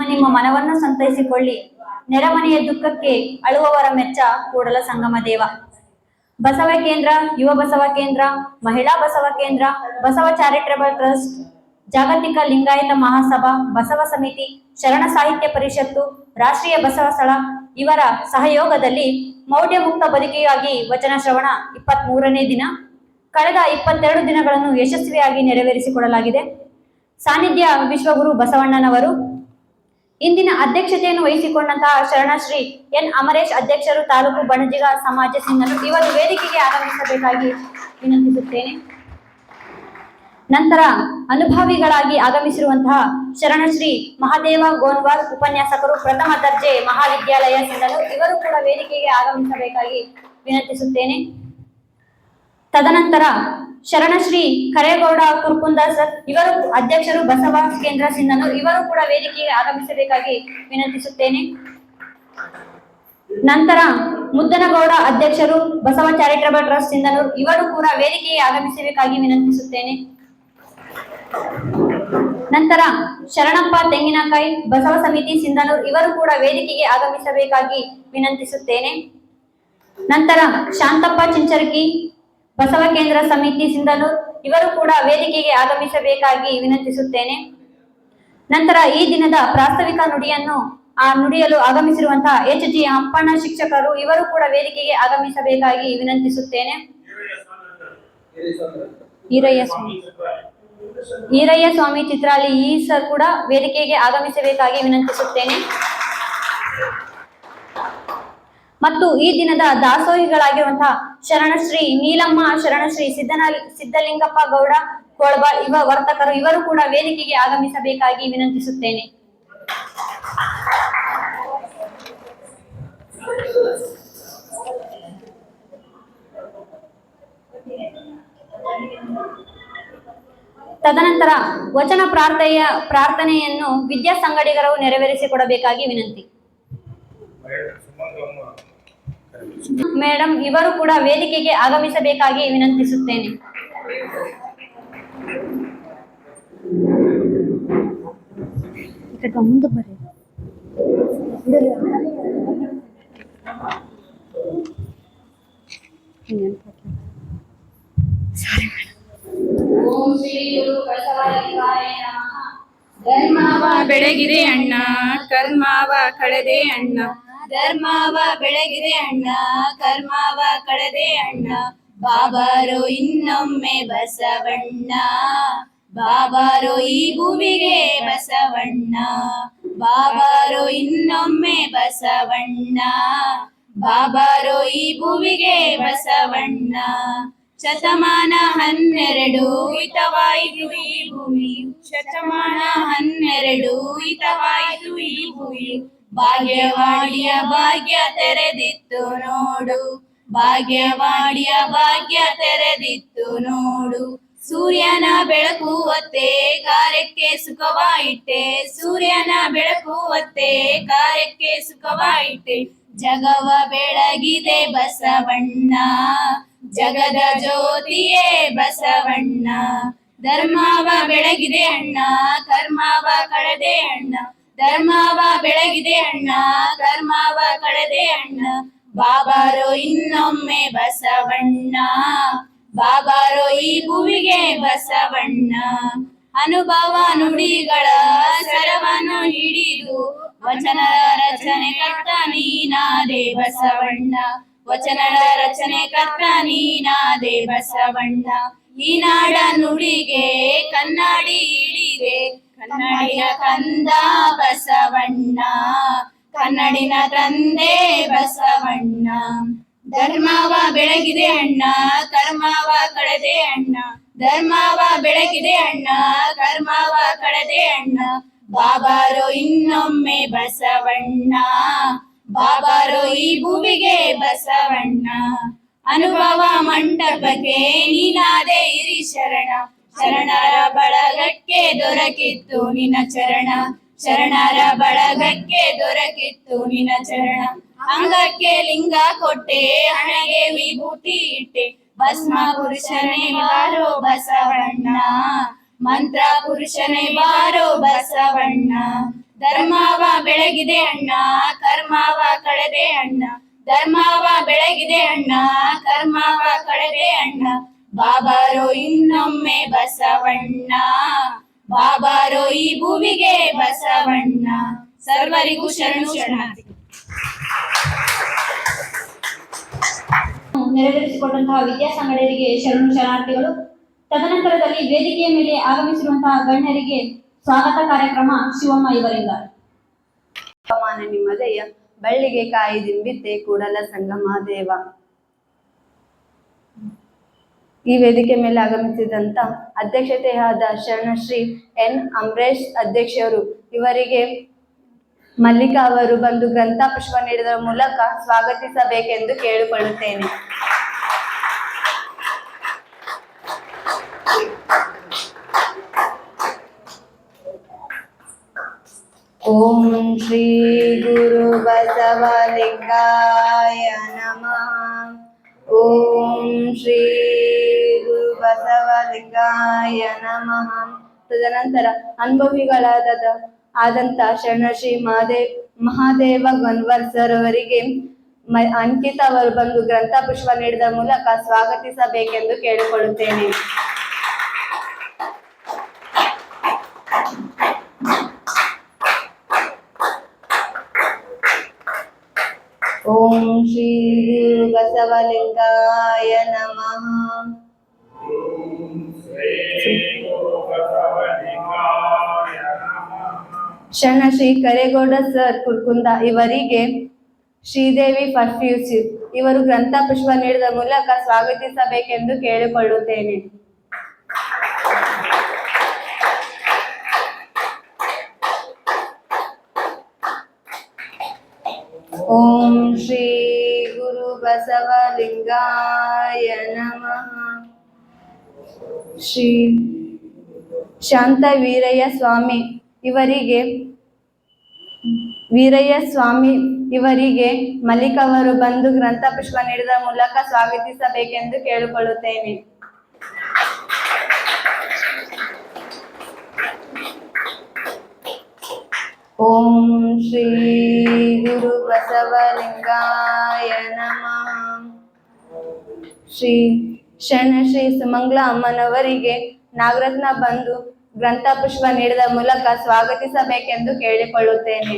ನಿಮ್ಮ ನಿಮ್ಮ ಮನವನ್ನು ಸಂತೈಸಿಕೊಳ್ಳಿ. ನೆರೆಮನೆಯ ದುಃಖಕ್ಕೆ ಅಳುವವರ ಮೆಚ್ಚ ಕೂಡಲ ಸಂಗಮ ದೇವ. ಬಸವ ಕೇಂದ್ರ, ಯುವ ಬಸವ ಕೇಂದ್ರ, ಮಹಿಳಾ ಬಸವ ಕೇಂದ್ರ, ಬಸವ ಚಾರಿಟೇಬಲ್ ಟ್ರಸ್ಟ್, ಜಾಗತಿಕ ಲಿಂಗಾಯತ ಮಹಾಸಭಾ, ಬಸವ ಸಮಿತಿ, ಶರಣ ಸಾಹಿತ್ಯ ಪರಿಷತ್ತು, ರಾಷ್ಟ್ರೀಯ ಬಸವ ಸ್ಥಳ ಇವರ ಸಹಯೋಗದಲ್ಲಿ ಮೌಢ್ಯ ಮುಕ್ತ ಬದುಕಿಗಾಗಿ ವಚನ ಶ್ರವಣ ಇಪ್ಪತ್ತ್ ಮೂರನೇ ದಿನ. ಕಳೆದ ಇಪ್ಪತ್ತೆರಡು ದಿನಗಳನ್ನು ಯಶಸ್ವಿಯಾಗಿ ನೆರವೇರಿಸಿಕೊಡಲಾಗಿದೆ. ಸಾನ್ನಿಧ್ಯ ವಿಶ್ವಗುರು ಬಸವಣ್ಣನವರು ಇಂದಿನ ಅಧ್ಯಕ್ಷತೆಯನ್ನು ವಹಿಸಿಕೊಂಡಂತಹ ಶರಣಶ್ರೀ ಎನ್ ಅಮರೇಶ್ ಅಧ್ಯಕ್ಷರು ತಾಲೂಕು ಬಣಜಿಗ ಸಮಾಜ ಸಿಂಗನ್ನು ಇವರು ವೇದಿಕೆಗೆ ಆಗಮಿಸಬೇಕಾಗಿ ವಿನಂತಿಸುತ್ತೇನೆ. ನಂತರ ಅನುಭಾವಿಗಳಾಗಿ ಆಗಮಿಸಿರುವಂತಹ ಶರಣಶ್ರೀ ಮಹಾದೇವ ಗೋನ್ವಾರ್ ಉಪನ್ಯಾಸಕರು ಪ್ರಥಮ ದರ್ಜೆ ಮಹಾವಿದ್ಯಾಲಯ ಸಿಂಧನು ಇವರು ಕೂಡ ವೇದಿಕೆಗೆ ಆಗಮಿಸಬೇಕಾಗಿ ವಿನಂತಿಸುತ್ತೇನೆ. ತದನಂತರ ಶರಣಶ್ರೀ ಕರೇಗೌಡ ಕುರ್ಕುಂದ ಸರ್. ಇವರು ಅಧ್ಯಕ್ಷರು ಬಸವ ಕೇಂದ್ರ ಸಿಂಧನು. ಇವರು ಕೂಡ ವೇದಿಕೆಗೆ ಆಗಮಿಸಬೇಕಾಗಿ ವಿನಂತಿಸುತ್ತೇನೆ. ನಂತರ ಮುದ್ದನಗೌಡ ಅಧ್ಯಕ್ಷರು ಬಸವ ಚಾರಿಟಬಲ್ ಟ್ರಸ್ಟ್ ಸಿಂಧನೂರು ಇವರು ಕೂಡ ವೇದಿಕೆಗೆ ಆಗಮಿಸಬೇಕಾಗಿ ವಿನಂತಿಸುತ್ತೇನೆ. ನಂತರ ಶರಣಪ್ಪ ತೆಂಗಿನಕಾಯಿ ಬಸವ ಸಮಿತಿ ಸಿಂಧನೂರು ಇವರು ಕೂಡ ವೇದಿಕೆಗೆ ಆಗಮಿಸಬೇಕಾಗಿ ವಿನಂತಿಸುತ್ತೇನೆ. ನಂತರ ಶಾಂತಪ್ಪ ಚಿಂಚರಕಿ ಬಸವ ಕೇಂದ್ರ ಸಮಿತಿ ಇವರು ಕೂಡ ವೇದಿಕೆಗೆ ಆಗಮಿಸಬೇಕಾಗಿ ವಿನಂತಿಸುತ್ತೇನೆ. ನಂತರ ಈ ದಿನದ ಪ್ರಾಸ್ತಾವಿಕ ನುಡಿಯನ್ನು, ಆ ನುಡಿಯಲು ಆಗಮಿಸಿರುವಂತಹ ಎಚ್ ಜಿ ಹಂಪಣ್ಣ ಶಿಕ್ಷಕರು ಇವರು ಕೂಡ ವೇದಿಕೆಗೆ ಆಗಮಿಸಬೇಕಾಗಿ ವಿನಂತಿಸುತ್ತೇನೆ. ಈರಯ್ಯ ಸ್ವಾಮಿ. ಈರಯ್ಯ ಸ್ವಾಮಿ ಚಿತ್ರಾಲಿ ಈ ಸರ್ ಕೂಡ ವೇದಿಕೆಗೆ ಆಗಮಿಸಬೇಕಾಗಿ ವಿನಂತಿಸುತ್ತೇನೆ. ಮತ್ತು ಈ ದಿನದ ದಾಸೋಹಿಗಳಾಗಿರುವಂತಹ ಶರಣಶ್ರೀ ನೀಲಮ್ಮ, ಶರಣಶ್ರೀ ಸಿದ್ದನ ಸಿದ್ದಲಿಂಗಪ್ಪ ಗೌಡ, ಕೋಳಬ, ಇವ ವರ್ತಕರು ಇವರು ಕೂಡ ವೇದಿಕೆಗೆ ಆಗಮಿಸಬೇಕಾಗಿ ವಿನಂತಿಸುತ್ತೇನೆ. ತದನಂತರ ವಚನ ಪ್ರಾರ್ಥೆಯ ಪ್ರಾರ್ಥನೆಯನ್ನು ವಿದ್ಯಾ ಸಂಗಡಿಗರು ನೆರವೇರಿಸಿಕೊಡಬೇಕಾಗಿ ವಿನಂತಿ. ಮೇಡಮ್ ಇವರು ಕೂಡ ವೇದಿಕೆಗೆ ಆಗಮಿಸಬೇಕಾಗಿ ವಿನಂತಿಸುತ್ತೇನೆ. ಬೆಳಗಿದೆ ಅಣ್ಣ ಕರ್ಮವ ಕಳೆದೆ ಅಣ್ಣ. ಧರ್ಮವ ಬೆಳಗಿದೆ ಅಣ್ಣ, ಕರ್ಮವ ಕಳೆದೆ ಅಣ್ಣ. ಬಾಬಾರು ಇನ್ನೊಮ್ಮೆ ಬಸವಣ್ಣ. ಬಾಬಾರು ಈ ಭೂಮಿಗೆ ಬಸವಣ್ಣ. ಬಾಬಾರು ಇನ್ನೊಮ್ಮೆ ಬಸವಣ್ಣ. ಬಾಬಾರು ಈ ಭೂಮಿಗೆ ಬಸವಣ್ಣ. ಶತಮಾನ ಹನ್ನೆರಡು ಹಿತವಾಯಿತು ಈ ಭೂಮಿ ಶತಮಾನ ಹನ್ನೆರಡು ಹಿತವಾಯಿತು ಈ ಭೂಮಿ ಭಾಗ್ಯವಾಡಿಯ ಭಾಗ್ಯ ತೆರೆದಿತ್ತು ನೋಡು. ಭಾಗ್ಯವಾಡಿಯ ಭಾಗ್ಯ ತೆರೆದಿತ್ತು ನೋಡು. ಸೂರ್ಯನ ಬೆಳಕು ಒತ್ತೆ ಕಾರ್ಯಕ್ಕೆ ಸುಖವಾಯಿಟ್ಟೆ. ಸೂರ್ಯನ ಬೆಳಕು ಒತ್ತೆ ಕಾರ್ಯಕ್ಕೆ ಸುಖವಾಯಿಟ್ಟೆ. ಜಗವ ಬೆಳಗಿದೆ ಬಸವಣ್ಣ. ಜಗದ ಜ್ಯೋತಿಯೇ ಬಸವಣ್ಣ. ಧರ್ಮವ ಬೆಳಗಿದೆ ಅಣ್ಣ. ಕರ್ಮವ ಕಳೆದೆ ಅಣ್ಣ. ಧರ್ಮವ ಬೆಳಗಿದೆ ಅಣ್ಣ, ಧರ್ಮವ ಕಳೆದೆ ಅಣ್ಣ. ಬಾಬಾರೋ ಇನ್ನೊಮ್ಮೆ ಬಸವಣ್ಣ, ಬಾಬಾರೋ ಈ ಭೂಮಿಗೆ ಬಸವಣ್ಣ. ಅನುಭವ ನುಡಿಗಳ ಸರವನ್ನು ಹಿಡಿದು ವಚನ ರಚನೆ ಕರ್ತ ನೀನಾದೆ ಬಸವಣ್ಣ. ವಚನದ ರಚನೆ ಕರ್ತ ನೀನಾದೆ ಬಸವಣ್ಣ. ಈ ನಾಡ ನುಡಿಗೆ ಕನ್ನಡಿ ಹಿಡಿದೆ. ಕನ್ನಡಿಯ ಕಂದ ಬಸವಣ್ಣ, ಕನ್ನಡಿನ ತಂದೆ ಬಸವಣ್ಣ. ಧರ್ಮವ ಬೆಳಗಿದೆ ಅಣ್ಣ, ಕರ್ಮವ ಕಳೆದೆ ಅಣ್ಣ. ಧರ್ಮವ ಬೆಳಗಿದೆ ಅಣ್ಣ, ಕರ್ಮವ ಕಳೆದೆ ಅಣ್ಣ. ಬಾಬಾರು ಇನ್ನೊಮ್ಮೆ ಬಸವಣ್ಣ, ಬಾಬಾರು ಈ ಭೂಮಿಗೆ ಬಸವಣ್ಣ. ಅನುಭವ ಮಂಟಪಕ್ಕೆ ನೀನಾದೆ ಇರಿ ಶರಣ. ಶರಣರ ಬಳಗಕ್ಕೆ ದೊರಕಿತ್ತು ನಿನ್ನ ಚರಣ. ಶರಣರ ಬಳಗಕ್ಕೆ ದೊರಕಿತ್ತು ನಿನ್ನ ಚರಣ. ಅಂಗಕ್ಕೆ ಲಿಂಗ ಕೊಟ್ಟೆ, ಹಣೆಗೆ ವಿಭೂತಿ ಇಟ್ಟೆ. ಭಸ್ಮ ಪುರುಷನೇ ಬಾರೋ ಬಸವಣ್ಣ. ಮಂತ್ರ ಪುರುಷನೇ ಬಾರೋ ಬಸವಣ್ಣ. ಧರ್ಮವ ಬೆಳಗಿದೆ ಅಣ್ಣ, ಕರ್ಮವ ಕಳೆದೆ ಅಣ್ಣ. ಧರ್ಮವ ಬೆಳಗಿದೆ ಅಣ್ಣ, ಕರ್ಮವ ಕಳೆದೆ ಅಣ್ಣ. ಬಾಬಾರೋ ಇನ್ನೊಮ್ಮೆ ಬಸವಣ್ಣ. ಬಾಬಾರೋ ಈ ಭೂಮಿಗೆ ಬಸವಣ್ಣ. ಸರ್ವರಿಗೂ ಶರಣು ಶರಣಾರ್ಥಿ. ನೆರವೇರಿಸಿಕೊಟ್ಟಂತಹ ವಿದ್ಯಾಸಂಗಡಿಯರಿಗೆ ಶರಣು ಶರಣಾರ್ಥಿಗಳು ತದನಂತರದಲ್ಲಿ ವೇದಿಕೆಯ ಮೇಲೆ ಆಗಮಿಸಿರುವಂತಹ ಗಣ್ಯರಿಗೆ ಸ್ವಾಗತ ಕಾರ್ಯಕ್ರಮ ಶಿವಮ್ಮ ಇವರಿಂದ ಹವಾಮಾನ ನಿಮ್ಮದಯ್ಯ ಬಳ್ಳಿಗೆ ಕಾಯಿ ದಿಂಬಿತ್ತೆ ಕೂಡಲ ಸಂಗಮ ದೇವ ಈ ವೇದಿಕೆ ಮೇಲೆ ಆಗಮಿಸಿದಂತ ಅಧ್ಯಕ್ಷತೆಯಾದ ಶರಣಶ್ರೀ ಎನ್. ಅಂಬರೇಶ್ ಅಧ್ಯಕ್ಷರು ಇವರಿಗೆ ಮಲ್ಲಿಕಾ ಅವರು ಬಂದು ಗ್ರಂಥ ಪುಷ್ಪ ನೀಡಿದ ಮೂಲಕ ಸ್ವಾಗತಿಸಬೇಕೆಂದು ಕೇಳಿಕೊಳ್ಳುತ್ತೇನೆ. ಓಂ ಶ್ರೀ ಗುರು ಬಸವಲಿಂಗಾಯ ನಮಃ. ಓಂ ಶ್ರೀ ಬಸವಲಿಂಗಾಯ ನಮಃ. ತದನಂತರ ಅನುಭವಿಗಳಾದ ಆದಂತ ಶರಣಶ್ರೀ ಮಹಾದೇವ್ ಮಹಾದೇವ ಗನ್ವರ್ ಸರ್ ಅವರಿಗೆ ಅಂಕಿತ ಅವರು ಬಂದು ಗ್ರಂಥ ಪುಷ್ಪ ನೀಡಿದ ಮೂಲಕ ಸ್ವಾಗತಿಸಬೇಕೆಂದು ಕೇಳಿಕೊಳ್ಳುತ್ತೇನೆ. ಓಂ ಶ್ರೀ ಬಸವಲಿಂಗಾಯ ನಮಃ. ಶರಣ ಶ್ರೀ ಕರೇಗೌಡ ಸರ್ ಕುರ್ಕುಂದ ಇವರಿಗೆ ಶ್ರೀದೇವಿ ಪರ್ಫ್ಯೂಸ್. ಇವರು ಗ್ರಂಥ ಪುಷ್ಪ ನೀಡಿದ ಮೂಲಕ ಸ್ವಾಗತಿಸಬೇಕೆಂದು ಕೇಳಿಕೊಳ್ಳುತ್ತೇನೆ. ಓಂ ಶ್ರೀ ಗುರು ಬಸವಲಿಂಗಾಯ ನಮಃ. ಶ್ರೀ ಶಾಂತ ವೀರಯ್ಯ ಸ್ವಾಮಿ ಇವರಿಗೆ ವೀರಯ್ಯ ಸ್ವಾಮಿ ಇವರಿಗೆ ಮಲ್ಲಿಕ್ ಅವರು ಬಂದು ಗ್ರಂಥ ಪುಷ್ಪ ನೀಡಿದ ಮೂಲಕ ಸ್ವಾಗತಿಸಬೇಕೆಂದು ಕೇಳಿಕೊಳ್ಳುತ್ತೇನೆ. ಓಂ ಶ್ರೀ ಗುರು ಬಸವಲಿಂಗಾಯ ನಮಃ. ಶ್ರೀ ಶರಣ ಶ್ರೀ ಸುಮಂಗ್ಲ ಅಮ್ಮನವರಿಗೆ ನಾಗರತ್ನ ಬಂದು ಗ್ರಂಥ ಪುಷ್ಪ ನೀಡಿದ ಮೂಲಕ ಸ್ವಾಗತಿಸಬೇಕೆಂದು ಕೇಳಿಕೊಳ್ಳುತ್ತೇನೆ.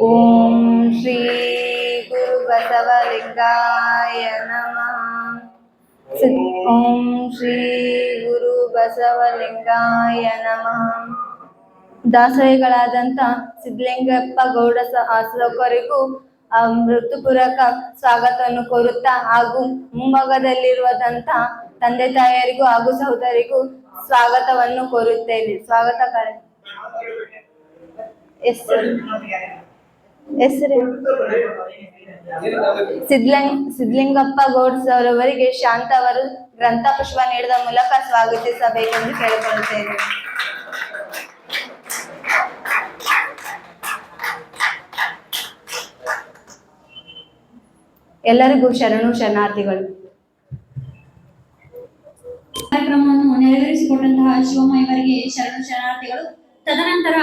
ಓಂ ಶ್ರೀ ಗುರು ಬಸವಲಿಂಗಾಯ ನಮಃ. ಓಂ ಶ್ರೀ ಗುರು ಬಸವಲಿಂಗಾಯ ನಮಃ. ದಾಸರಿಗಳಾದಂತ ಸಿದ್ಧಲಿಂಗಪ್ಪ ಗೌಡ ಅಶೋಕರಿಗೂ ಆ ಮೃತ್ಯುಪೂರ್ವಕ ಸ್ವಾಗತವನ್ನು ಕೋರುತ್ತಾ ಹಾಗೂ ಮುಂಭಾಗದಲ್ಲಿರುವಂತ ತಂದೆ ತಾಯಿಯರಿಗೂ ಹಾಗೂ ಸಹೋದರಿಗೂ ಸ್ವಾಗತವನ್ನು ಕೋರುತ್ತೇನೆ. ಸ್ವಾಗತ ಸಿದ್ಲಿಂಗ್ ಸಿದ್ಲಿಂಗಪ್ಪ ಗೌಡ್ ಅವರವರಿಗೆ ಶಾಂತ ಅವರು ಗ್ರಂಥ ಪುಷ್ಪ ನೀಡಿದ ಮೂಲಕ ಸ್ವಾಗತಿಸಬೇಕೆಂದು ಕೇಳಿಕೊಳ್ಳುತ್ತೇನೆ. ಎಲ್ಲರಿಗೂ ಶರಣು ಶರಣಾರ್ಥಿಗಳು. ಕಾರ್ಯಕ್ರಮವನ್ನು ನೆರವೇರಿಸಿಕೊಂಡಂತಹ ಶಿವಮಯವರಿಗೆ ಶರಣು ಶರಣಾರ್ಥಿಗಳು ತದನಂತರ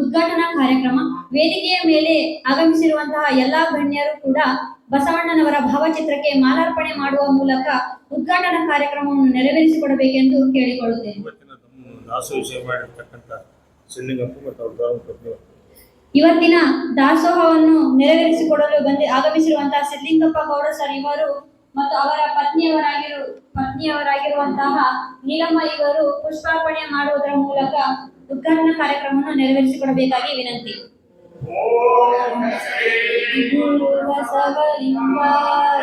ಉದ್ಘಾಟನಾ ಕಾರ್ಯಕ್ರಮ ವೇದಿಕೆಯ ಮೇಲೆ ಆಗಮಿಸಿರುವಂತಹ ಎಲ್ಲಾ ಗಣ್ಯರು ಕೂಡ ಬಸವಣ್ಣನವರ ಭಾವಚಿತ್ರಕ್ಕೆ ಮಾಲಾರ್ಪಣೆ ಮಾಡುವ ಮೂಲಕ ಉದ್ಘಾಟನಾ ಕಾರ್ಯಕ್ರಮವನ್ನು ನೆರವೇರಿಸಿಕೊಡಬೇಕೆಂದು ಕೇಳಿಕೊಳ್ಳುತ್ತೇನೆ. ಇವತ್ತಿನ ದಾಸೋಹವನ್ನು ನೆರವೇರಿಸಿಕೊಡಲು ಬಂದಿ, ಆಗಮಿಸಿರುವಂತಹ ಸಿದ್ಲಿಂಗಪ್ಪ ಗೌಡ ಸರ್ ಇವರು ಮತ್ತು ಅವರ ಪತ್ನಿಯವರಾಗಿರು, ಪತ್ನಿಯವರಾಗಿರುವಂತಹ ನೀಲಮ್ಮ ಇವರು ಪುಷ್ಪಾರ್ಪಣೆ ಮಾಡುವುದರ ಮೂಲಕ ಉದ್ಘಾಟನಾ ಕಾರ್ಯಕ್ರಮವನ್ನು ನೆರವೇರಿಸಿಕೊಡಬೇಕಾಗಿ ವಿನಂತಿ. ಓಂ ಶ್ರೀ ಗುರು ಬಸವಲಿಂಗಾಯ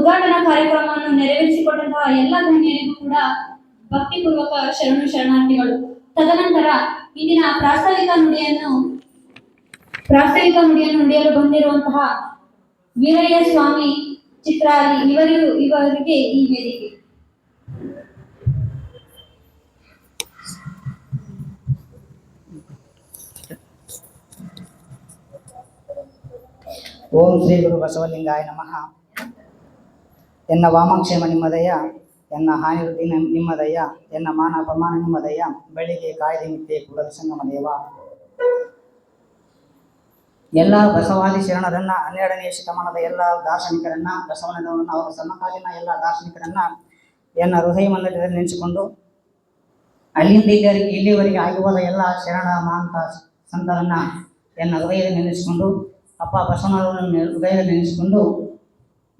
ಉದ್ಘಾಟನಾ ಕಾರ್ಯಕ್ರಮವನ್ನು ನೆರವೇರಿಸಿಕೊಟ್ಟಂತಹ ಎಲ್ಲ ಗಣ್ಯರಿಗೂ ಕೂಡ ಭಕ್ತಿಪೂರ್ವಕ ಶರಣು ಶರಣಾರ್ಥಿಗಳು. ತದನಂತರ ಇಂದಿನ ಪ್ರಾಸ್ತಾವಿಕ ನುಡಿಯನ್ನು ಪ್ರಾಸ್ತಾವಿಕ ನುಡಿಯನ್ನು ನುಡಿಯಲು ಬಂದಿರುವಂತಹ ವೀರಯ್ಯ ಸ್ವಾಮಿ ಚಿತ್ರಾಲಿ ಇವರು ಇವರಿಗೆ ಈ ವೇದಿಕೆ. ಓಂ ಶ್ರೀ ಗುರು ಬಸವಲಿಂಗಾಯ ನಮಃ. ಎನ್ನ ವಾಮಕ್ಷೇಮ ನಿಮ್ಮದಯ್ಯ, ಎನ್ನ ಹಾನಿ ನಿಮ್ಮದಯ್ಯ, ಎನ್ನ ಮಾನ ಅಪಮಾನ ನಿಮ್ಮದಯ್ಯ, ಬೆಳಿಗ್ಗೆ ಕಾಯ್ದೆ ಮಿತ್ತೆ ಕೂಡ ಸಂಗಮ ದೇವ. ಎಲ್ಲ ಬಸವಾದಿ ಶರಣರನ್ನ, ಹನ್ನೆರಡನೇ ಶತಮಾನದ ಎಲ್ಲ ದಾರ್ಶನಿಕರನ್ನ ಬಸವಣ್ಣನವರನ್ನ ಅವರ ಸಮಕಾಲೀನ ಎಲ್ಲ ದಾರ್ಶನಿಕರನ್ನ ಎನ್ನ ಹೃದಯ ಮಂದಿರದಲ್ಲಿ ನೆನೆಸಿಕೊಂಡು ಅಲ್ಲಿಂದ ಇಲ್ಲಿವರೆಗೆ ಇಲ್ಲಿವರೆಗೆ ಆಗಿರುವ ಎಲ್ಲ ಶರಣ ಮಾಂತ ಸಂತರನ್ನ ಎನ್ನ ಹೃದಯದಲ್ಲಿ ನೆನೆಸಿಕೊಂಡು, ಅಪ್ಪ ಬಸವಣ್ಣವರನ್ನು ನೆ- ಹೃದಯದಲ್ಲಿ ನೆನೆಸಿಕೊಂಡು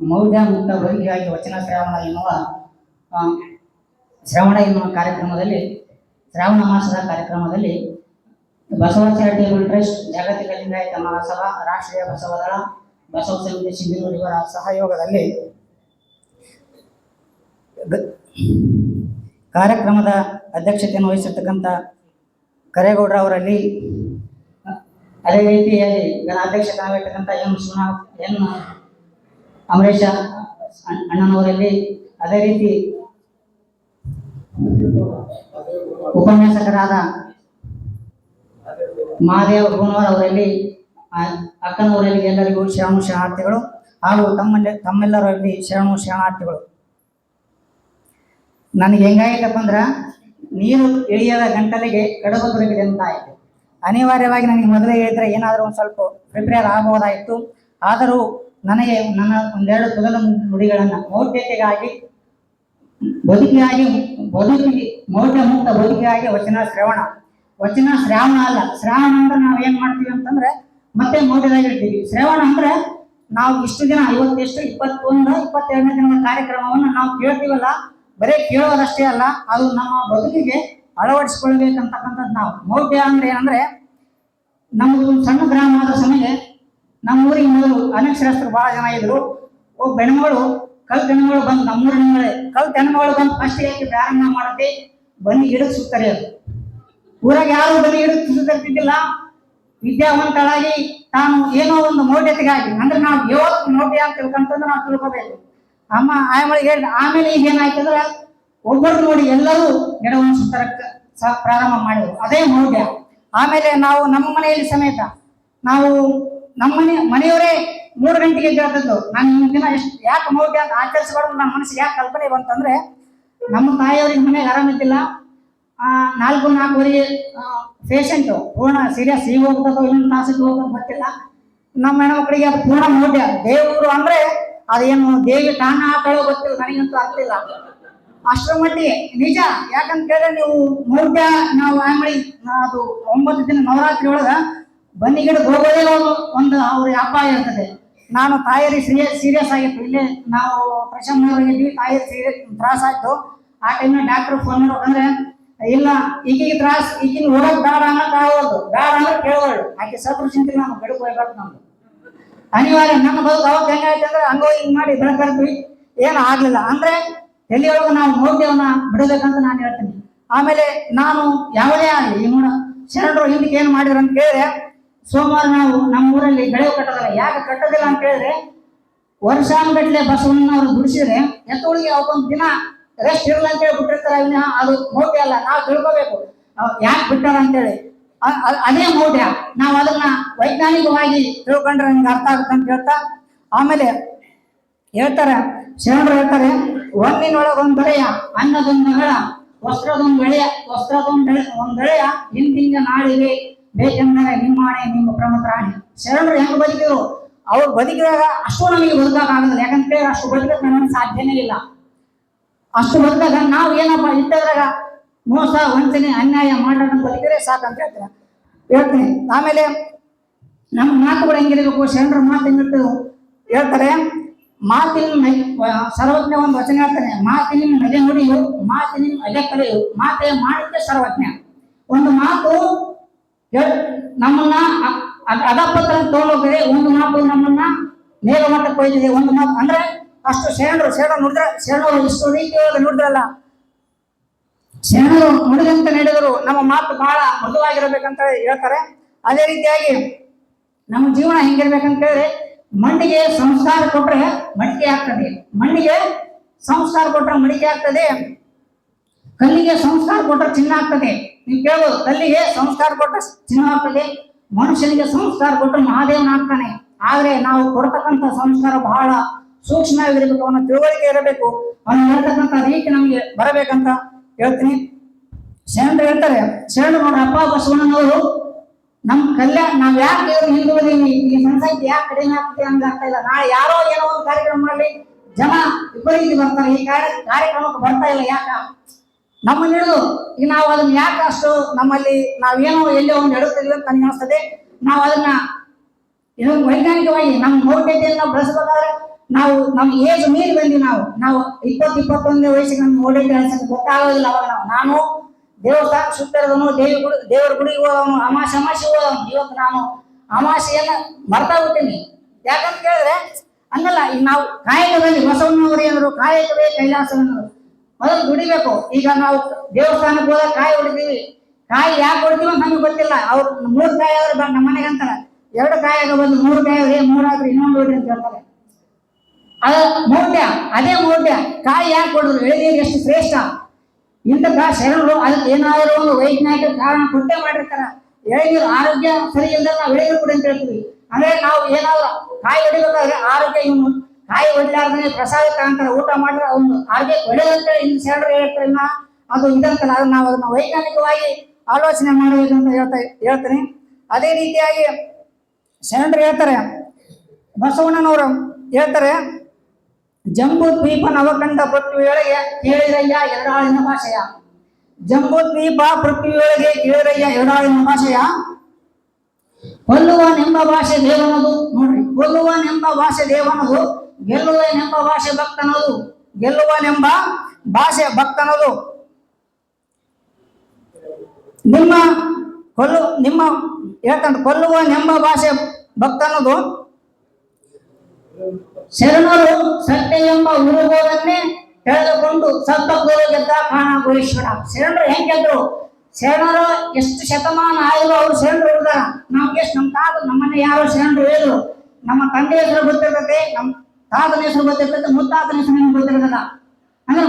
ಮೌಢ್ಯ ಮುಕ್ತ ರೋಗಿಗಾಗಿ ವಚನ ಶ್ರಾವಣ ಎನ್ನುವ ಶ್ರಾವಣ ಎನ್ನುವ ಕಾರ್ಯಕ್ರಮದಲ್ಲಿ, ಶ್ರಾವಣ ಮಾಸದ ಕಾರ್ಯಕ್ರಮದಲ್ಲಿ ಬಸವ ಚಾರಿಟೇಬಲ್ ಟ್ರಸ್ಟ್ ಜಾಗತಿಕ ಲಿಂಗಾಯತ ಮಹಾಸಭಾ, ರಾಷ್ಟ್ರೀಯ ಬಸವದಳ ಬಸವ ಸಮಿತಿ ಸಿಂಧನೂರು ಇವರ ಸಹಯೋಗದಲ್ಲಿ ಕಾರ್ಯಕ್ರಮದ ಅಧ್ಯಕ್ಷತೆಯನ್ನು ವಹಿಸಿರ್ತಕ್ಕಂಥ ಕರೇಗೌಡ್ರ ಅವರಲ್ಲಿ, ಅದೇ ರೀತಿಯಾಗಿ ಅಧ್ಯಕ್ಷತನಾಗಿರ್ತಕ್ಕಂಥ ಎಂ ಶಿವನಾ ಎನ್ ಅಮರೇಶ ಅಣ್ಣನವರಲ್ಲಿ ಅದೇ ರೀತಿ ಉಪನ್ಯಾಸಕರಾದ ಮಹಾದೇವ ಗುಣವರ್ ಅವರಲ್ಲಿ ಅಕ್ಕನವರಲ್ಲಿ ಎಲ್ಲರಿಗೂ ಶರಣು ಶರಣಾರ್ಥಿಗಳು ಹಾಗೂ ತಮ್ಮಲ್ಲಿ, ತಮ್ಮೆಲ್ಲರಲ್ಲಿ ಶರಣು ಶರಣಾರ್ಥಿಗಳು. ನನಗೆ ಹೆಂಗಾಯ್ತಪ್ಪ ಅಂದ್ರೆ, ನೀರು ಇಳಿಯದ ಗಂಟಲಿಗೆ ಕಡಬ ದೊರಕಿದೆ ಅಂತ ಆಯಿತು. ಅನಿವಾರ್ಯವಾಗಿ ನನಗೆ ಮೊದಲೇ ಹೇಳಿದ್ರೆ ಏನಾದರೂ ಒಂದು ಸ್ವಲ್ಪ ಪ್ರಿಪೇರ್ ಆಗಬಹುದಾಯಿತು ಆದರೂ ನನಗೆ ನನ್ನ ಒಂದೆರಡು ತೊದಲ ನುಡಿಗಳನ್ನು ಮೌಢ್ಯತೆಗಾಗಿ, ಬದುಕಿಗಾಗಿ, ಬದುಕಿಗೆ ಮೌಢ್ಯ ಮುಕ್ತ ಬದುಕಿಗಾಗಿ ವಚನ ಶ್ರವಣ. ವಚನ ಶ್ರಾವಣ ಅಲ್ಲ, ಶ್ರಾವಣ ಅಂದ್ರೆ ನಾವು ಏನ್ ಮಾಡ್ತೀವಿ ಅಂತಂದ್ರೆ ಮತ್ತೆ ಮೌಢ್ಯದಾಗಿರ್ತೀವಿ ಶ್ರವಣ ಅಂದ್ರೆ ನಾವು ಇಷ್ಟು ದಿನ, ಐವತ್ತೆಷ್ಟು, ಇಪ್ಪತ್ತೊಂದು ಇಪ್ಪತ್ತೆರಡನೇ ದಿನದ ಕಾರ್ಯಕ್ರಮವನ್ನು ನಾವು ಕೇಳ್ತೀವಲ್ಲ, ಬರೀ ಕೇಳೋದಷ್ಟೇ ಅಲ್ಲ, ಅದು ನಮ್ಮ ಬದುಕಿಗೆ ಅಳವಡಿಸ್ಕೊಳ್ಬೇಕಂತಕ್ಕಂಥದ್ದು ನಾವು. ಮೌಢ್ಯ ಅಂದ್ರೆ ಏನಂದ್ರೆ, ನಮ್ದು ಒಂದು ಸಣ್ಣ ಗ್ರಾಮ ಆದ ಸಮಯ ನಮ್ಮ ಊರಿಗೆ ಮೊದಲು ಅನಕ್ಷರಸ್ಥರು ಬಹಳ ಜನ ಇದ್ರು. ಒಬ್ಬ ಹೆಣ್ಮಗಳು ಕಲ್ ಹೆಣ್ಮಗಳು ಬಂದು ನಮ್ಮೂರಿನ ಕಲ್ ಹೆಣ್ಮಗಳು ಬಂದು ಫಸ್ಟ್ ಯಾಕೆ ಪ್ರಾರಂಭ ಮಾಡುತ್ತೆ ಬನ್ನಿ ಗಿಡಕ್ಕೆ ಸುತ್ತಾರೆ ಅದು. ಊರಾಗ ಯಾರು ಬನ್ನಿ ಗಿಡಕ್ಕೆ ಸುತ್ತಿದ್ದಿಲ್ಲ ವಿದ್ಯಾವಂತಳಾಗಿ ತಾನು ಏನೋ ಒಂದು ಮೌಢ್ಯತೆಗಾಗಿ ಅಂದ್ರೆ ನಾವು ಯಾವತ್ತು ಮೌಢ್ಯ ಅಂತ ತಿಳ್ಕೊಂತಂದ್ರೆ ನಾವು ತಿಳ್ಕೊಬೇಕು. ಅಮ್ಮ ಆಯಮಳಿಗೆ ಹೇಳಿದ, ಆಮೇಲೆ ಈಗ ಏನಾಯ್ತಂದ್ರೆ ಒಬ್ಬರು ನೋಡಿ ಎಲ್ಲರೂ ಗಿಡವನ್ನು ಸುತ್ತರಕ್ಕೆ ಸಹ ಪ್ರಾರಂಭ ಮಾಡಿದ್ರು. ಅದೇ ಮೌಢ್ಯ ಆಮೇಲೆ ನಾವು ನಮ್ಮ ಮನೆಯಲ್ಲಿ ಸಮೇತ ನಾವು ನಮ್ಮ ಮನೆ, ಮನೆಯವರೇ ಮೂರು ಗಂಟೆಗೆ ಎದ್ದೇಳ್ತಿದ್ದು ನಾನು ದಿನ ಎಷ್ಟು, ಯಾಕೆ ಮೌಢ್ಯ ಆಚರಿಸಬಾರ್ದು ನನ್ನ ಮನಸ್ಸಿಗೆ ಯಾಕೆ ಕಲ್ಪನೆ ಬಂತಂದ್ರೆ, ನಮ್ಮ ತಾಯಿಯವ್ರಿಗೆ ಮನೆಗೆ ಆರಾಮಿದ್ದಿಲ್ಲ ನಾಲ್ಕು, ನಾಲ್ಕುವರೆಗೆ ಪೇಷಂಟು ಪೂರ್ಣ ಸೀರಿಯಸ್ ಈಗ ಹೋಗ್ತದೋ ಇನ್ನೊಂದು ತಾಸಿಗೆ ಹೋಗೋದು ಗೊತ್ತಿಲ್ಲ. ನಮ್ಮ ಹೆಣ್ಮಕ್ಳಿಗೆ ಅದು ಪೂರ್ಣ ಮೌಢ್ಯ ದೇವರು ಅಂದ್ರೆ ಅದೇನು ದೇವಿ ತಾನ ಹಾಕೊಳ್ಳೋ ಗೊತ್ತಿಲ್ಲ, ನನಗಂತೂ ಆಗ್ತಿಲ್ಲ ಅಷ್ಟರ ಮಟ್ಟಿಗೆ, ನಿಜ, ಯಾಕಂತ ಕೇಳಿದ್ರೆ ನೀವು ಮೌಢ್ಯ ನಾವು ಆಮೇಲೆ ಅದು ಒಂಬತ್ತು ದಿನ ನವರಾತ್ರಿ ಒಳಗ ಬನ್ನಿ ಗಿಡಕ್ಕೆ ಹೋಗೋದೇ ಒಂದು ಒಂದು ಅವ್ರಿಗೆ ಅಪಾಯ ಇರ್ತದೆ. ನಾನು ತಾಯಿಯರಿಗೆ ಸೀರಿಯಸ್ ಸೀರಿಯಸ್ ಆಗಿತ್ತು. ಇಲ್ಲಿ ನಾವು ಪ್ರಸಂಗವರೆಗ್ ತಾಯಿ ಸೀರಿಯಸ್ ತ್ರಾಸ ಆಯ್ತು. ಆ ಟೈಮ್ನ ಡಾಕ್ಟರ್ ಫೋನ್ ಅಂದ್ರೆ ಇಲ್ಲ ಈಗಿಗೆ ತ್ರಾಸ ಈಗಿನ ಹೋಗಕ್ ಬೇಡ ಅಂತ ಹೇಳಬಾರ್ದು ಬೇಡ ಅಂದ್ರೆ ಕೇಳೋಳು ಆಕೆ ಸತ್ರು ಚಿಂತೆ ನಾನು ಗಿಡಕ್ಕೆ ಹೋಗ್ಬೇಕು ನಮ್ದು ಅನಿವಾರ್ಯ. ನಮ್ಮ ಬದುಕು ಅವಾಗ ಹೆಂಗಾಯ್ತು ಅಂದ್ರೆ ಹಂಗೋ ಹಿಂಗ್ ಮಾಡಿ ಬೆಳಕರ್ತೀವಿ ಏನು ಆಗ್ಲಿಲ್ಲ. ಅಂದ್ರೆ ಎಲ್ಲಿಯೊಳಗೆ ನಾವು ಮೌಢ್ಯವನ್ನ ಬಿಡಬೇಕಂತ ನಾನು ಹೇಳ್ತೀನಿ. ಆಮೇಲೆ ನಾನು ಯಾವುದೇ ಆಗಲಿ, ಈ ನೋಡ ಶರಣರು ಹಿಂದಕ್ಕೆ ಏನು ಮಾಡಿದ್ರು ಅಂತ ಕೇಳಿದ್ರೆ ಸೋಮವಾರ ನಾವು ನಮ್ಮ ಊರಲ್ಲಿ ಬೆಳೆವು ಕಟ್ಟೋದಿಲ್ಲ. ಯಾಕೆ ಕಟ್ಟೋದಿಲ್ಲ ಅಂತ ವರ್ಷಾನುಗಟ್ಟಲೆ ವರ್ಷಾನುಗಟ್ಲೆ ಬಸವಣ್ಣನವರು ದುಡಿಸಿದ್ರೆ ಎತ್ತೋಳಿಗೆ ಅವಕ್ಕೊಂದು ದಿನ ರೆಸ್ಟ್ ಇರಲ್ಲ ಅಂತ ಹೇಳಿ ಬಿಟ್ಟಿರ್ತಾರೆ ವಿನಃ ಅದು ಮೌಢ್ಯ ಅಲ್ಲ. ನಾವು ತಿಳ್ಕೋಬೇಕು. ಯಾಕೆ ಬಿಟ್ಟಾರ ಅಂತೇಳಿ ಅದೇ ಮೌಢ್ಯ. ನಾವು ಅದನ್ನ ವೈಜ್ಞಾನಿಕವಾಗಿ ತಿಳ್ಕೊಂಡ್ರೆ ನಿಮ್ಗೆ ಅರ್ಥ ಆಗುತ್ತೆ ಅಂತ ಹೇಳ್ತಾ, ಆಮೇಲೆ ಹೇಳ್ತಾರೆ, ಶರಣರು ಹೇಳ್ತಾರೆ ಒಂದಿನೊಳಗೊಂದು ಬೆಳೆಯ, ಅನ್ನದೊಂದು ನಗಳ ವಸ್ತ್ರದೊಂದು ಬೆಳೆಯ, ವಸ್ತ್ರದೊಂದು ಬೆಳೆ, ಒಂದು ಬೆಳೆಯ ಹಿಂದಿಂಗ ನಾಳಿಗೆ ಬೇಕೆಂದರೆ ನಿಮ್ಮಾಣೆ ನಿಮ್ಮ ಪ್ರಮುಖ ರಾಣಿ ಶರಣರು ಹೆಂಗ್ ಬದುಕಿದ್ರು? ಅವ್ರು ಬದುಕಿದಾಗ ಅಷ್ಟು ನಮಗೆ ಬದುಕಾಗ ಆಗೋದಿಲ್ಲ. ಯಾಕಂದ್ರೆ ಅಷ್ಟು ಬದುಕಕ್ಕೆ ನಮಗೆ ಸಾಧ್ಯನೇ ಇಲ್ಲ. ಅಷ್ಟು ಬದುಕಾಗ ನಾವು ಏನಪ್ಪ ಇಟ್ಟದ್ರಾಗ ಮೋಸ, ವಂಚನೆ, ಅನ್ಯಾಯ ಮಾಡೋಣ ಬದುಕಿದ್ರೆ ಸಾಕಂತ ಹೇಳ್ತಾರೆ. ಹೇಳ್ತೀನಿ. ಆಮೇಲೆ ನಮ್ಮ ಮಾತುಗಳು ಹೆಂಗಿರ್ಬೇಕು? ಶರಣರ ಮಾತು ಹೆಂಗಿಟ್ಟು ಹೇಳ್ತಾರೆ, ಮಾತಿನ ಸರ್ವಜ್ಞ ಒಂದು ವಚನ ಹೇಳ್ತಾನೆ. ಮಾತಿನ ನಗೆ ನುಡಿಯು, ಮಾತಿನ ಅಲೆ ಕಲೆಯು ಮಾತೆ ಮಾಡಿದ್ದೆ ಸರ್ವಜ್ಞ. ಒಂದು ಮಾತು ನಮ್ಮನ್ನ ಅ- ಅ- ಅಧಪತ್ರ ತಗೊಂಡೋಗಿದೆ ಒಂದು ಮಾತು ನಮ್ಮನ್ನ ಮೇಲ ಮಟ್ಟಕ್ಕೆ ಒಯ್ದಿದೆ ಒಂದು ಮಾತು. ಅಂದ್ರೆ ಅಷ್ಟು ಶರಣರು, ಶರಣ ನುಡಿದ್ರೆ, ಶರಣರು ಇಷ್ಟು ರೀತಿಯೊಳಗೆ ನುಡಿದ್ರಲ್ಲ. ಶರಣರು ನುಡಿದಂತೆ ನಡೆದರು ನಮ್ಮ ಮಾತು ಬಹಳ ಮೃದುವಾಗಿರಬೇಕಂತ ಹೇಳ್ತಾರೆ. ಅದೇ ರೀತಿಯಾಗಿ ನಮ್ಮ ಜೀವನ ಹೆಂಗಿರ್ಬೇಕಂತ ಹೇಳಿ, ಮಣ್ಣಿಗೆ ಸಂಸ್ಕಾರ ಕೊಟ್ರೆ ಮಡಿಕೆ ಆಗ್ತದೆ. ಮಣ್ಣಿಗೆ ಸಂಸ್ಕಾರ ಕೊಟ್ರೆ ಮಡಿಕೆ ಆಗ್ತದೆ. ಕಲ್ಲಿಗೆ ಸಂಸ್ಕಾರ ಕೊಟ್ಟರೆ ಚಿನ್ನ ಆಗ್ತದೆ. ನೀವು ಕೇಳೋದು ಕಲ್ಲಿಗೆ ಸಂಸ್ಕಾರ ಕೊಟ್ಟರೆ ಚಿನ್ನ ಆಗ್ತದೆ. ಮನುಷ್ಯನಿಗೆ ಸಂಸ್ಕಾರ ಕೊಟ್ಟರೆ ಮಹಾದೇವನಾಗ್ತಾನೆ ಆದರೆ ನಾವು ಕೊಡ್ತಕ್ಕಂಥ ಸಂಸ್ಕಾರ ಬಹಳ ಸೂಕ್ಷ್ಮವಾಗಿರಬೇಕು, ಅವನ ತಿಳುವಳಿಕೆ ಇರಬೇಕು, ಅವನು ಹೇಳ್ತಕ್ಕಂಥ ರೀತಿ ನಮಗೆ ಬರಬೇಕಂತ ಹೇಳ್ತೀನಿ. ಶರಣರು ಹೇಳ್ತಾರೆ, ಶರಣರು ನೋಡ್ರಿ, ಅಪ್ಪ ಬಸವಣ್ಣನವರು, ನಮ್ ಕಲ್ಯಾಣ ನಾವ್ ಯಾಕೆ ಇವ್ರು ಹಿಂದುಳಿದೀವಿ ಈ ಸಂಸಾರಕ್ಕೆ ಯಾಕೆ ಕಡಿಮೆ ಆಗ್ತದೆ ಅಂತ ಅರ್ಥ ಇಲ್ಲ. ನಾಳೆ ಯಾರೋ ಏನೋ ಒಂದು ಕಾರ್ಯಕ್ರಮ ಮಾಡಲಿ, ಜನ ವಿಪರೀತಿ ಬರ್ತಾರೆ. ಈ ಕಾರ್ಯ, ಕಾರ್ಯಕ್ರಮಕ್ಕೆ ಬರ್ತಾ ಇಲ್ಲ ಯಾಕ? ನಮ್ಮನ್ನ ಹಿಡಿದು ಈಗ ನಾವು ಅದನ್ನ ಯಾಕೆ ಅಷ್ಟು ನಮ್ಮಲ್ಲಿ ನಾವೇನೋ ಎಲ್ಲೋ ಒಂದು ಹೇಳುತ್ತಿದ್ವಿ ಅಂತ ನನಗೆ ಅನಿಸ್ತದೆ. ನಾವು ಅದನ್ನ ಏನೋ ವೈಜ್ಞಾನಿಕವಾಗಿ ನಮ್ಮ ಮೌಢ್ಯತೆಯನ್ನು ಬೆಳೆಸಬೇಕಾದ್ರೆ ನಾವು ನಮ್ಮ ಏಜ್ ಮೀರಿ ಬಂದ್ವಿ ನಾವು. ನಾವು ಇಪ್ಪತ್ತು, ಇಪ್ಪತ್ತೊಂದನೇ ವಯಸ್ಸಿಗೆ ನಮ್ಮ ಮೌಢ್ಯತೆ ಅನ್ಸಕ್ಕೆ ಗೊತ್ತಾಗೋದಿಲ್ಲ ಅವಾಗ ನಾವು. ನಾನು ದೇವಸ್ಥಾನ ಸುತ್ತಿರೋದನು ದೇವಿ ಗುಡಿ, ದೇವರ ಗುಡಿಗೆ ಹೋದವನು, ಅಮಾಸೆ ಅಮಾಸೆ ಹೋದವನು. ಇವತ್ತು ನಾನು ಅಮಾಸೆಯನ್ನು ಮರ್ತಾ ಬಿಡ್ತೀನಿ ಯಾಕಂತ ಕೇಳಿದ್ರೆ, ಹಂಗಲ್ಲ, ಈಗ ನಾವು ಕಾಯಕದಲ್ಲಿ ಬಸವಣ್ಣವರು ಏನರು, ಕಾಯಕವೇ ಕೈಲಾಸವೆಂದರು. ಮೊದಲು ದುಡಿಬೇಕು. ಈಗ ನಾವು ದೇವಸ್ಥಾನಕ್ಕೆ ಹೋದಾಗ ಕಾಯಿ ಹೊಡಿತೀವಿ. ಕಾಯಿ ಯಾಕೆ ಹೊಡಿತೀವಿ ಅಂತ ನಮಗೆ ಗೊತ್ತಿಲ್ಲ. ಅವ್ರು ಮೂರು ಕಾಯಿ ಆದ್ರೆ ನಮ್ಮ ಮನೆಗೆ ಅಂತಾರೆ. ಎರಡು ಕಾಯಿ ಆಗ ಬಂದು ಮೂರು ಕಾಯಿ ಆದ್ರೆ ಮೂರಾದ್ರೆ ಇನ್ನೊಂದು ಹೊಡಿ ಅಂತ ಹೇಳ್ತಾರೆ. ಅದ ಮೌಢ್ಯ ಅದೇ ಮೌಢ್ಯ ಕಾಯಿ ಯಾಕೆ ಕೊಡಿದ್ರು ಎಳೆನೀರು ಎಷ್ಟು ಶ್ರೇಷ್ಠ. ಇಂತಹ ಶರಣರು ಅದಕ್ಕೆ ಏನಾದರೂ ಒಂದು ವೈಜ್ಞಾನಿಕ ಕಾರಣ ಕೊಟ್ಟೆ ಮಾಡಿರ್ತಾರ. ಎಳೆನೀರು ಆರೋಗ್ಯ ಸರಿ ಇಲ್ಲದ ನಾವು ಎಳೆನೀರು ಕೂಡ ಅಂತ ಹೇಳ್ತೀವಿ. ಅಂದ್ರೆ ನಾವು ಏನಾದ್ರು ಕಾಯಿ ಹೊಡಿಬೇಕಾದ್ರೆ ಆರೋಗ್ಯ ಇವನು ಕಾಯಿ ಹೊಡ್ಲಾರ್ದೇ ಪ್ರಸಾದ ಅಂತಾರೆ ಊಟ ಮಾಡಿದ್ರೆ ಅವನು ಹಾಗೆ ಹೊಡೆದಂತ ಇನ್ನು ಶರಣರು ಹೇಳ್ತಾರೆ ಅದು ಇದಂತಲ್ಲ ಅದನ್ನ ನಾವು ಅದನ್ನ ವೈಜ್ಞಾನಿಕವಾಗಿ ಆಲೋಚನೆ ಮಾಡಬೇಕು ಅಂತ ಹೇಳ್ತಾ ಹೇಳ್ತೀನಿ. ಅದೇ ರೀತಿಯಾಗಿ ಶರಣರು ಹೇಳ್ತಾರೆ. ಬಸವಣ್ಣನವರು ಹೇಳ್ತಾರೆ ಜಂಬೂ ದ್ವೀಪ ನವಕಂಡ ಪೃಥ್ವಿಯೊಳಗೆ ಕೇಳಿರಯ್ಯ ಎರಡಾಳಿನ ಭಾಷೆಯ. ಜಂಬೂ ದ್ವೀಪ ಪೃಥ್ವಿಯೊಳಗೆ ಕೇಳಿರಯ್ಯ ಎರಡಾಳಿನ ಭಾಷೆಯ. ಕೊಲ್ಲುವನೆಂಬ ಭಾಷೆ ದೇವನದು. ನೋಡ್ರಿ ಕೊಲ್ಲುವನೆಂಬ ಭಾಷೆ ದೇವನದು. ಗೆಲ್ಲುವನೆಂಬ ಭಾಷೆ ಭಕ್ತನದು. ಗೆಲ್ಲುವನೆಂಬ ಭಾಷೆ ಭಕ್ತನದು. ನಿಮ್ಮ ಕೊಲ್ಲು, ನಿಮ್ಮ ಹೇಳ್ತಾನೆ, ಕೊಲ್ಲುವನೆಂಬ ಭಾಷೆ ಭಕ್ತನದು. ಶರಣರು ಸತ್ಯ ಎಂಬ ಉರುಗೋದನ್ನೇ ತಿಳಿದುಕೊಂಡು ಸತ್ತ ಗುರು ಗೆದ್ದ ಕಾಣ ಗುರೀಶ್ವರ ಶರಣರು ಹೆಂಗ್ ಗೆದ್ರು? ಶರಣರು ಎಷ್ಟು ಶತಮಾನ ಆಯ್ತು ಅವ್ರು ಶರಣರು ಇರ್ತಾರ ನಮ್ಗೆ ಎಷ್ಟು ನಮ್ಮ ತಾತ, ನಮ್ಮನೆ ಯಾರು ಶರಣರು ಹೇಳಿದ್ರು. ನಮ್ಮ ತಂದೆ ಹೆಸರು ಗೊತ್ತಿರ್ತದೆ ನಮ್ಮ ತಾತನ ಹೆಸರು ಗೊತ್ತಿರ್ತದೆ ಮುತ್ತಾತನ ಹೆಸರು ನಿಮ್ಗೆ ಗೊತ್ತಿರ್ತದ ಅಂದ್ರೆ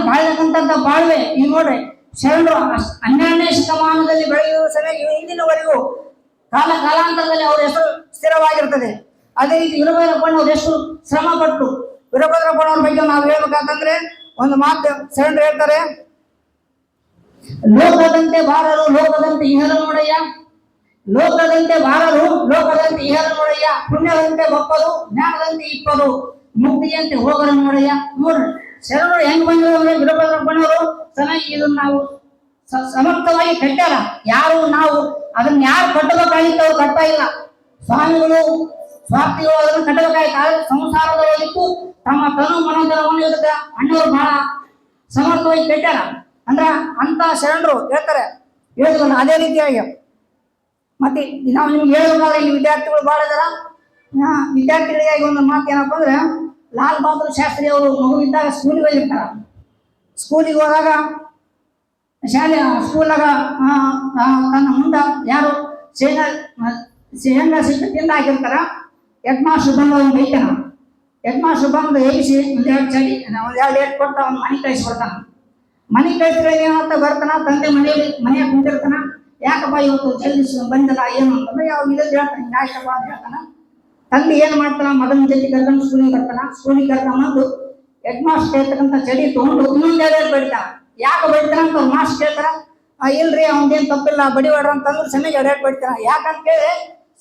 ಬಾಳ್ವೆ. ಈಗ ನೋಡ್ರಿ ಶರಣರು ಹನ್ನೆರಡನೇ ಶತಮಾನದಲ್ಲಿ ಬೆಳೆಯುವ ಸಮಯ ಇಂದಿನವರೆಗೂ ಕಾಲ ಕಾಲಾಂತರದಲ್ಲಿ ಅವ್ರ ಹೆಸರು ಸ್ಥಿರವಾಗಿರ್ತದೆ. ಅದೇ ರೀತಿ ವೀರಭದ್ರಪ್ಪನವ್ರು ಎಷ್ಟು ಶ್ರಮ ಪಟ್ಟು ವೀರಭದ್ರಪ್ಪನವ್ರ ಬಗ್ಗೆ ನಾವು ಹೇಳ್ಬೇಕಂತಂದ್ರೆ ಒಂದು ಮಾತು ಶರಣರು ಹೇಳ್ತಾರೆ. ಲೋಕದಂತೆ ಬಾರರು, ಲೋಕದಂತೆ ಇಹರು ನೋಡಯ್ಯ. ಲೋಕದಂತೆ ಬಾರರು, ಲೋಕದಂತೆ ಇಹರು ನೋಡಯ್ಯ. ಪುಣ್ಯದಂತೆ ಬಪ್ಪದು ಜ್ಞಾನದಂತೆ ಇಪ್ಪದು ಮುಕ್ತಿಯಂತೆ ಹೋಗೋಣ ನೋಡಯ್ಯ. ನೋಡ್ರಿ ಶರಣರು ಹೆಂಗ್ ಬಂದ್ರು ಅಂದ್ರೆ ವೀರಭದ್ರಪ್ಪನವರು ಚೆನ್ನಾಗಿ ಇದನ್ನ ನಾವು ಸಮರ್ಥವಾಗಿ ಕಟ್ಟಾರ ಯಾರು ನಾವು ಅದನ್ನ ಯಾರು ಕಟ್ಟಬೇಕಾಗಿತ್ತು ಅವ್ರು ಕಟ್ತಾ ಇಲ್ಲ. ಸ್ವಾಮಿಗಳು ಸ್ವಾರ್ಥಿಗಳು ಅದನ್ನು ಕಟ್ಟಬೇಕಾಯ್ತು ಆದ್ರೆ ಸಂಸಾರದೊಳಗಿತ್ತು ತಮ್ಮ ತನು ಮನೋಧನವನ್ನು ಇರುತ್ತೆ ಅಣ್ಣವ್ರು ಬಹಳ ಸಮರ್ಥವಾಗಿ ಕಟ್ಟಾರ ಅಂದ್ರ ಅಂತ ಶರಣರು ಹೇಳ್ತಾರೆ. ಹೇಳ್ತಾರೆ ಅದೇ ರೀತಿಯಾಗಿ. ಮತ್ತೆ ನಾವು ನಿಮ್ಗೆ ಹೇಳ್ಬೇಕಾದ್ರೆ ಇಲ್ಲಿ ವಿದ್ಯಾರ್ಥಿಗಳು ಬಹಳ ಇದಾರ. ವಿದ್ಯಾರ್ಥಿಗಳಿಗಾಗಿ ಒಂದು ಮಾತು ಏನಪ್ಪ ಅಂದ್ರೆ ಲಾಲ್ ಬಹದ್ದೂರ್ ಶಾಸ್ತ್ರಿ ಅವರು ಮಗು ಇದ್ದಾಗ ಸ್ಕೂಲಿಗೆ ಹೋಗಿರ್ತಾರ. ಸ್ಕೂಲಿಗೆ ಹೋದಾಗ ಶಾಲೆ ಸ್ಕೂಲಾಗ ತನ್ನ ಮುಂದೆ ಯಾರು ಸೇನಾ ಆ, ಶೇಂಗಾ ಸಿಕ್ಕ ಯಜ್ಮಾ ಶುಭಂಗ ಒಂದು ಐತನ ಯಜ್ಮಾ ಎಬ್ಸಿ ಒಂದ್ ಎರಡು ಚಳಿ ಎರಡು ಏಟ್ ಕೊಟ್ಟು ಅವ್ನು ಮನೆ ಕಳಿಸ್ಬಿಡ್ತಾನ ಮನೆ ಕಳಿಸಿದ್ರೆ ಏನಂತ ಬರ್ತಾನ ತಂದೆ ಮನೆಯಲ್ಲಿ ಮನೆಯಾಗ ಕುಂತಿರ್ತಾನ. ಯಾಕಪ್ಪ ಇವತ್ತು ಜಲ್ದಿ ಬಂದಲ್ಲ ಏನು ಅಂತಂದ್ರೆ ಯಾವ ಇಲ್ಲದ ಹೇಳ್ತಾನೆ ಯಾಕಪ್ಪ ಅಂತ ಹೇಳ್ತಾನ. ತಂದೆ ಏನು ಮಾಡ್ತಾನ? ಮಗನ ಜೊತೆ ಕರ್ಕೊಂಡು ಸ್ಕೂಲಿಗೆ ಬರ್ತಾನ? ಸ್ಕೂಲಿಗೆ ಕರ್ಕೊಂಬಂದು ಹೆಡ್ ಮಾಸ್ಟರ್ ಹೇಳ್ತಕ್ಕಂಥ ಚಡಿ ತೊಗೊಂಡು ಇನ್ನೊಂದು ಎರಡು ಬಡಿತಾನ. ಯಾಕೆ ಬಡಿತಾನ ಅಂತ ಮಾಸ್ಟರ್ ಕೇಳ್ತಾರ ಇಲ್ರಿ, ಅವ್ನ್ದೇನ್ ತಪ್ಪಿಲ್ಲ ಬಡಿವಾಡ್ರ ಅಂತಂದ್ರೆ ಸಮೇಗ ಎರಡು ಬಡಿತಾನ. ಯಾಕಂತ ಕೇಳಿ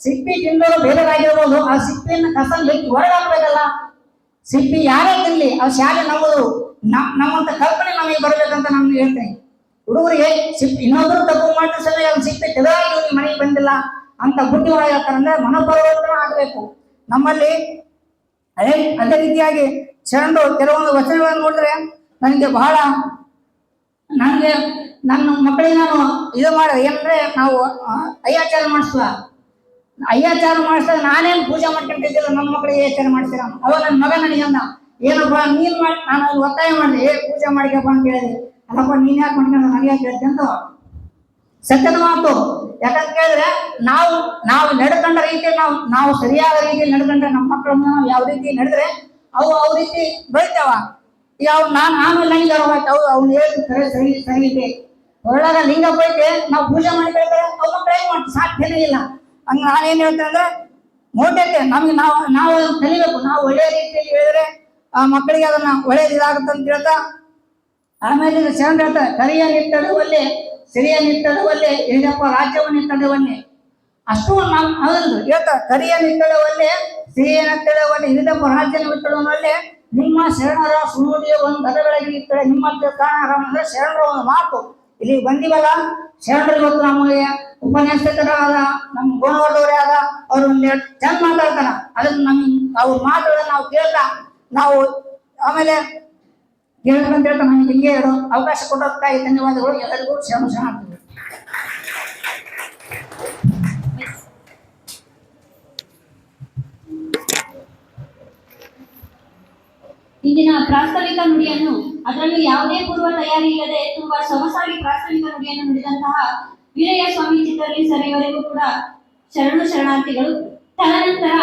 ಸಿಪ್ಪಿ ತಿಂದವರು ಬೇರೆದಾಗಿರ್ಬೋದು. ಆ ಸಿಪ್ಪಿನ ಕಸನ್ ಬಿಟ್ಟು ಹೊರಗೆ ಹಾಕ್ಬೇಕಲ್ಲ. ಸಿಪ್ಪಿ ಯಾರೇ ತಿನ್ಲಿ, ಆ ಶಾಲೆ ನಮ್ಮದು. ನಮ್ಮಂತ ಕಲ್ಪನೆ ನಮಗೆ ಬರ್ಬೇಕಂತ ನಾನು ಹೇಳ್ತೇನೆ. ಹುಡುಗರಿಗೆ ಸಿಪ್ಪಿ, ಇನ್ನೊಬ್ರು ತಪ್ಪು ಮಾಡಿದ ಅವ್ನು ಸಿಪ್ಪಿ ತೆಗೆದಾಗಿ ಮನೆಗೆ ಬಂದಿಲ್ಲ ಅಂತ ಬುದ್ಧಿ ಒಳಗೆ ಅಂದ್ರೆ ಮನೋಪರಿವರ್ತನೆ ಆಗಬೇಕು. ನಮ್ಮಲ್ಲಿ ಅದೇ ಅದೇ ರೀತಿಯಾಗಿ ಶರಣರು ಕೆಲವೊಂದು ವಚನಗಳನ್ನು ನೋಡಿದ್ರೆ ನನಗೆ ಬಹಳ, ನನಗೆ ನನ್ನ ಮಕ್ಕಳಿಗೆ ನಾನು ಇದು ಮಾಡ ಏನಂದ್ರೆ ನಾವು ಅಯ್ಯಾಚಾರ ಮಾಡಿಸುವ. ಅಯ್ಯಾಚಾರ ಮಾಡಿಸಿದಾಗ ನಾನೇನು ಪೂಜೆ ಮಾಡ್ಕೊಂಡಿದ್ದಿಲ್ಲ, ನನ್ನ ಮಕ್ಕಳಿಗೆ ಅಯ್ಯಾಚಾರ ಮಾಡಿಸ್ತೀರ ಅವ ನನ್ನ ಮಗ ನನಗೆ ಅಂದ, ಏನಪ್ಪ, ನೀನ್ ಮಾಡಿ, ನಾನು ಒತ್ತಾಯ ಮಾಡಿದೆ. ಏ, ಪೂಜೆ ಮಾಡಿಕಪ್ಪ ಅಂತ ಹೇಳಿದೆ. ಅಲ್ಲಪ್ಪ, ನೀನ್ ಯಾಕೆ ಮಾಡ್ಕೊಂಡು ನನಗೆ ಯಾಕೆ ಹೇಳ್ತೀನಿ ಸತ್ಯದ ಮಾತು. ಯಾಕಂತ ಕೇಳಿದ್ರೆ ನಾವು ನಾವು ನಡ್ಕೊಂಡ ರೀತಿ ನಾವು ನಾವು ಸರಿಯಾದ ರೀತಿಯಲ್ಲಿ ನಡ್ಕೊಂಡ್ರೆ ನಮ್ಮ ಮಕ್ಕಳನ್ನ ನಾವು ಯಾವ ರೀತಿ ನಡೆದ್ರೆ ಅವು ಅವ್ ರೀತಿ ಬೆಳಿತಾವ. ಈಗ ಅವ್ರು ನಾನು ನಾನು ಲಿಂಗ ಅವು ಅವ್ನು ಹೇಳಿ ಸರಿ ಸರಿ ಸರಿಯಿದೆ ಒಳ್ಳಾಗ ಲಿಂಗ ಬೈತೆ ನಾವು ಪೂಜೆ ಮಾಡಿ ಬೆಳಿತಾರೆ ಅವ್ ಮಕ್ಕಳು ಏನ್ ಮಾಡ್ತೀವಿ ಸಾಧ್ಯನೇ ಇಲ್ಲ. ಹಂಗ ನಾನೇನು ಹೇಳ್ತೇನೆ ಅಂದ್ರೆ ಮೋಟೈತೆ ನಮ್ಗೆ ನಾವು ನಾವು ಕಲಿಬೇಕು. ನಾವು ಒಳ್ಳೆಯ ರೀತಿಯಲ್ಲಿ ಹೇಳಿದ್ರೆ ಆ ಮಕ್ಕಳಿಗೆ ಅದನ್ನ ಒಳ್ಳೇದು ಇದಾಗುತ್ತೆ ಅಂತ ಹೇಳ್ತಾ, ಆಮೇಲೆ ಶರಣ ಹೇಳ್ತಾರೆ, ಕರಿಯ ನಿಟ್ಟಡುವಲ್ಲಿ ಸಿರಿಯ ತಡವಲ್ಲೇ ಏನಪ್ಪ ರಾಜ್ಯವನ್ನು ತಡವನ್ನೇ ಅಷ್ಟು ನಾವು ಹೌದು. ಹೇಳ್ತಾರೆ ಕರಿಯ ನಿಟ್ಟಳುವಲ್ಲಿ ಸಿರಿಯ ನಿಟ್ಟಳುವಲ್ಲಿ ಹಿರಿದಪ್ಪ ರಾಜ್ಯನ ಬಿಟ್ಟಳುವಲ್ಲಿ ನಿಮ್ಮ ಶರಣರ ಸುನುಡಿಯ ಒಂದು ಗದಗಳಾಗಿ ಇಟ್ಟರೆ ನಿಮ್ಮ ಕಾರಣ ಅಂದ್ರೆ ಶರಣರ ಒಂದು ಮಾತು. ಇಲ್ಲಿ ಬಂದಿವಲ್ಲ, ಶರಣರು ಇವತ್ತು ನಮಗೆ ಉಪನ್ಯಾಸಕರಾದ, ನಮ್ಮ ಗುಣವರ್ಧವರೇ ಆದ, ಅವ್ರು ಒಂದ್ ಎರಡು ಚಂದ ಮಾತಾಡ್ತಾರ. ಅದನ್ನ ನಮ್ ಅವ್ರ ಮಾತುಗಳನ್ನ ನಾವು ಕೇಳ್ತಾ, ನಾವು ಆಮೇಲೆ ಅವಕಾಶ ಕೊಟ್ಟೋದಕ್ಕಾಗಿ ಧನ್ಯವಾದಗಳು, ಎಲ್ಲರಿಗೂ ಶರಣ ಆಗ್ತದೆ. ಇಂದಿನ ಪ್ರಾಸ್ತಾವಿಕ ನುಡಿಯನ್ನು, ಅದರಲ್ಲೂ ಯಾವುದೇ ಪೂರ್ವ ತಯಾರಿ ಇಲ್ಲದೆ ತುಂಬಾ ಸೊಗಸಾಗಿ ಪ್ರಾಸ್ತಾವಿಕ ನುಡಿಯನ್ನು ನುಡಿದಂತಹ ವೀರಯ್ಯ ಸ್ವಾಮಿ ಚಿತ್ರಲಿ ಸರ್ ಕೂಡ ಶರಣು ಶರಣಾರ್ಥಿಗಳು ತದನಂತರ